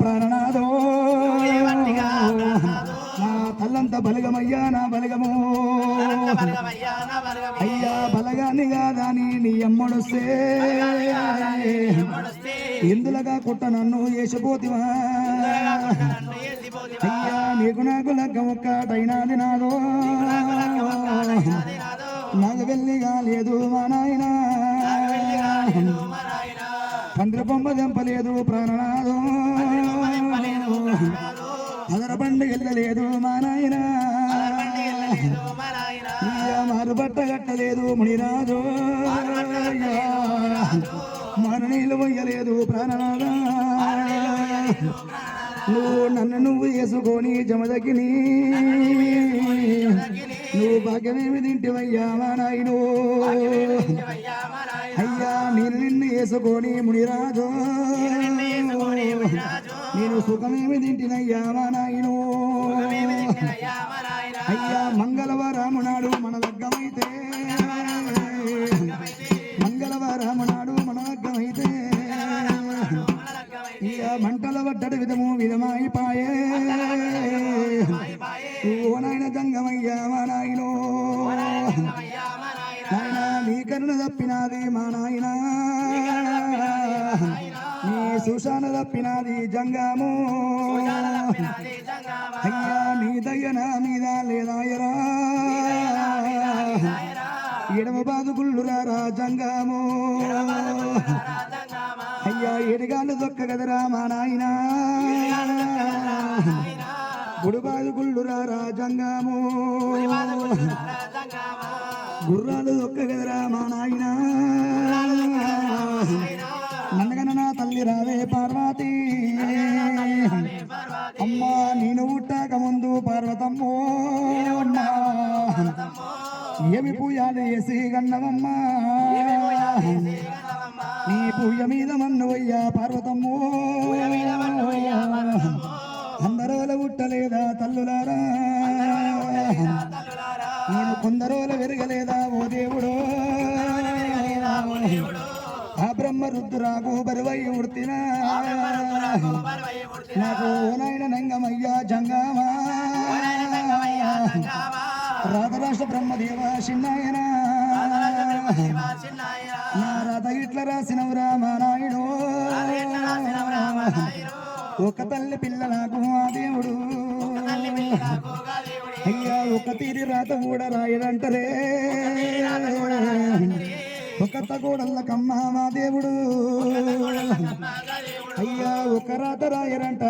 ప్రాణనాదో నా తల్లంత బలగమయ్యా నా బలగము. అయ్యా బలగాన్ని కాదని నీ అమ్మడొస్తే ఎందులగా కుట్ట నన్ను వేసిపోతివా అయ్యా నీకు నాకు లగ్గ ఒక్కటైనాది నాదో. నాకు వెళ్ళిగా లేదు మా నాయన. పండ్ర బొమ్మ దెంపలేదు ప్రాణనాదో అదర బండి వెళ్ళలేదు మా నాయన మారు బట్ట కట్టలేదు మునిరాజు. మన నీళ్ళు పోయలేదు ప్రాణనాదా నువ్వు నన్ను నువ్వు వేసుకొని జమదగిని. నువ్వు భాగ్యమేమి తింటివయ్యా మా నాయను అయ్యా నేను నిన్ను వేసుకొని మునిరాజు. నేను సుఖమేమి తింటినయ్యా మా నాయను. అయ్యా మంగళవారము నాడు మన లగ్గమైతే. మంగళవారము నాడు మన లగ్గమైతే. ఇక మంటల పడ్డడు విధము విధమాయిపాయే ఓ నాయన జంగమయ్యా మా నాయనో. నాయన నీ కరుణ తప్పినాది మా నాయనా. నీ సుశాన తప్పినాది జంగము. అయ్యా నీ దయ్య నా మీద లేదాయరా. ఎడమ బాదుగుళ్ళురా రాజంగము అయ్యా ఎడగాలు దొక్క కదరా మా నాయన. గుడిబాదు గుళ్ళురా రాజంగము గుర్రాలు దొక్క కదరా మా నాయన. నన్నగన తల్లి రావే పార్వతి. అమ్మా నేను పుట్టాక ముందు పార్వతమ్మో ఏమి పూయాలు వేసి గన్నవమ్మా నీ పూజ మీద మన్నువయ్యా పార్వతమ్మో. అందరోల ఉట్టలేదా తల్లులారా? నేను కొందరోల వెరగలేదా ఓ దేవుడో? ఆ బ్రహ్మ రుద్రాకు బరువై ఉడితినా నాకు ఓ నాయన నంగమయ్యా జంగమా. రాధరాష్ట్ర బ్రహ్మదేవ చిన్నాయన. నా రాధ ఇట్ల రాసినవురా మా నాయుడు ఒక తల్లి పిల్లలకు ఆ దేవుడు. అయ్యా ఒక తీరి రాత కూడా రాయడంటరే. ఒక తగోడల్ల కమ్మ మా దేవుడు. అయ్యా ఒక రాత రాయరంట.